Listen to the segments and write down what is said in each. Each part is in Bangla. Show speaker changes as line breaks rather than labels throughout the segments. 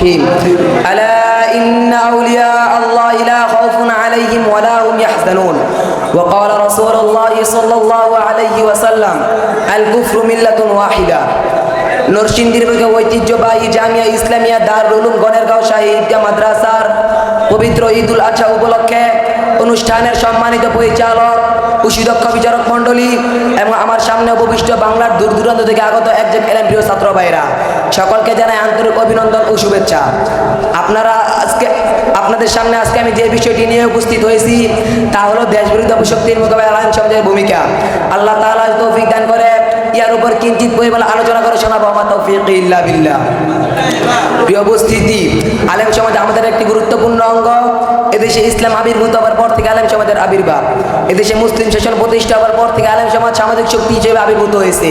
الرحيم ألا إن أولياء الله لا خوف عليهم ولا هم يحزنون وقال رسول الله صلى الله عليه وسلم الكفر ملة واحدة নরসিংদীর বুকে ঐতিহ্যবাহী জামিয়া ইসলামিয়া দারুল উলুম গণেরগাঁও শাহী ঈদগাহ মাদ্রাসার পবিত্র ঈদুল আজহা উপলক্ষে অনুষ্ঠানের সম্মানিত পরিচালক সুদক্ষ বিচারক মণ্ডলী এবং আমার সামনে উপবিষ্ট বাংলার দূর দূরান্ত থেকে আগত একজন এলেন প্রিয় ছাত্র ভাইরা সকলকে জানাই আন্তরিক অভিনন্দন ও শুভেচ্ছা। আপনারা আজকে, আপনাদের সামনে আজকে আমি যে বিষয়টি নিয়ে উপস্থিত হয়েছি, তা হলো দেশ বিরোধী শক্তির মোকাবেলা আইন সমাজের ভূমিকা। আল্লাহ তাআলা তৌফিক দান করে, ইয়ার উপর কিঞ্চিত পরিমাণ আলোচনা করে শোনাবো, আমার তৌফিক ইল্লা বিল্লাহ। প্রিয় উপস্থিতি, আলেম সমাজ আমাদের একটি গুরুত্বপূর্ণ অঙ্গ। এদেশে ইসলাম আবির্ভূত হওয়ার পর থেকে আলেম সমাজের আবির্ভাব। এদেশে মুসলিম শাসন প্রতিষ্ঠা হওয়ার পর থেকে আলেম সমাজ সামাজিক শক্তি হিসেবে আবির্ভূত হয়েছে।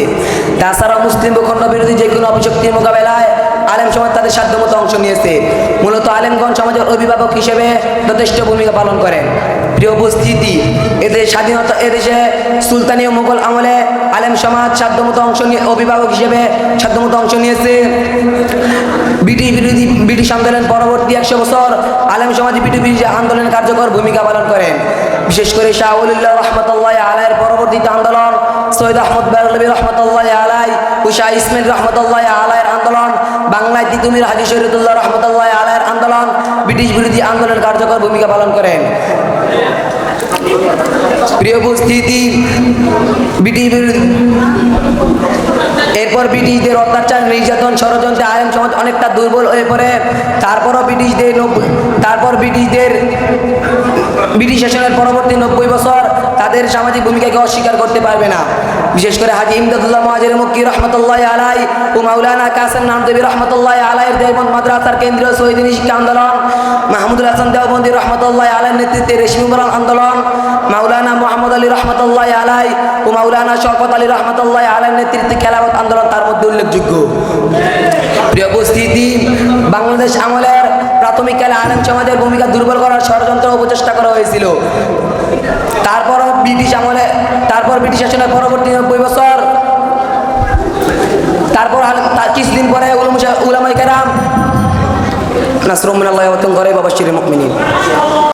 তাছাড়া মুসলিম ভূখণ্ড বিরোধী যে কোনো অপশক্তির মোকাবেলায় আলেম সমাজ তাদের সাধ্যমতো অংশ নিয়েছে। মূলত আলেমগঞ্জ সমাজের অভিভাবক হিসেবে যথেষ্ট ভূমিকা পালন করেন। প্রিয় উপস্থিতি, এদের স্বাধীনতা এদেশে সুলতানি ও মুঘল আমলে আলেম সমাজ সাধ্যমতো অংশ নিয়ে অভিভাবক হিসেবে সাধ্যমতো অংশ নিয়েছে। ব্রিটিশ বিরোধী, ব্রিটিশ আন্দোলন পরবর্তী একশো বছর আলেম সমাজ ব্রিটিশ বিরোধী আন্দোলনে কার্যকর ভূমিকা পালন করেন। বিশেষ করে শাহুল্লাহ রহমতুল্লাহ আলাইয়ের পরবর্তীতে আন্দোলন, সৈয়দ আহমদ বেরলবী রহমতুল্লাহ আলাই শাহ ইসমিল রহমতুল্লাহ আন্দোলন বাংলায় তিতুমির হাজি শরীদুল্লাহ রহমতুল্লাহ আলাইয়ের আন্দোলন, ব্রিটিশ বিরোধী আন্দোলনের কার্যকর ভূমিকা পালন করেন। প্রিয় উপস্থিতি, ব্রিটিশ এরপর ব্রিটিশদের অত্যাচার, নির্যাতন, ষড়যন্ত্রে আইন সমাজ অনেকটা দুর্বল হয়ে পড়ে। তারপরও ব্রিটিশদের তারপর ব্রিটিশদের ব্রিটিশ শাসনের পরবর্তী নব্বই বছর তাদের সামাজিক ভূমিকাকে অস্বীকার করতে পারবে না। বিশেষ করে হাজি ইমদাদুল্লাহ মহাজির মুক্কি রহমতুল্লাহ আলাই ও মাউলানা কাসেম নামদেবী রহমতুল্লাহ আলাইয়ের দেবন্দ মাদ্রাসার কেন্দ্রীয় শহীদিনী শিক্ষা আন্দোলন মাহমুদুল হাসান দেওবন্দি রহমতুল্লাহ আলাইয়ের নেতৃত্বে রেশমি উমরান আন্দোলন, মাওলানা মোহাম্মদ আলী রহমতুল্লাহ আলাই ও মাওলানা শওকত আলী রহমতুল্লাহ আলাইয়ের নেতৃত্বে খেলাফত আন্দোলন তার মধ্যে উল্লেখযোগ্য। প্রিয় উপস্থিতি, বাংলাদেশ আমলের প্রাথমিককালে আলেম সমাজের ভূমিকা দুর্বল করার ষড়যন্ত্র ও প্রচেষ্টা করা হয়েছিল। তারপরও ব্রিটিশ আমলে, তারপর ব্রিটিশ শাসনের পরবর্তী নব্বই বছর তারপর আল- তার কিছুদিন পরে কেরাম নাসরুমিনাল্লাহ করে বাবা শিরিন মুকমিনিন